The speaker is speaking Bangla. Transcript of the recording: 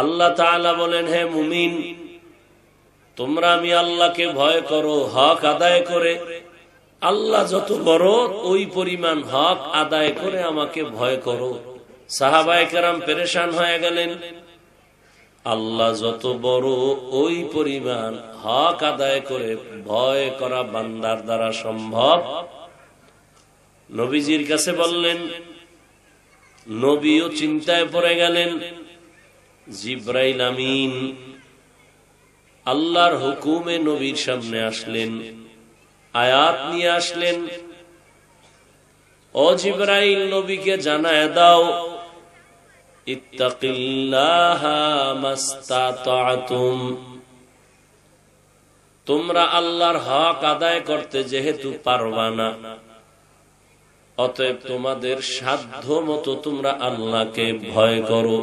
আল্লাহ তাআলা বলেন, হে মুমিন, তোমরা আমি আল্লাহকে ভয় করো, হক আদায় করে। আল্লাহ যত বড়, ওই পরিমাণ হক আদায় করে আমাকে ভয় করো। সাহাবায়ে কেরাম পেরেশান হয়ে গেলেন। আল্লাহ যত বড়, ওই পরিমাণ হক আদায় করে ভয় করা বান্দার দ্বারা সম্ভব। নবীজির কাছে বললেন, নবীও চিন্তায় পড়ে গেলেন। জিব্রাইল আমিন আল্লাহর হুকুমে নবীর সামনে আসলেন, আয়াত নিয়ে আসলেন। ও জিব্রাইল নবীকে জানায় দাও তোমরা আল্লাহর হক আদায় করতে যেহেতু পারবা না, অতএব তোমাদের সাধ্য মতো তোমরা আল্লাহকে ভয় করো।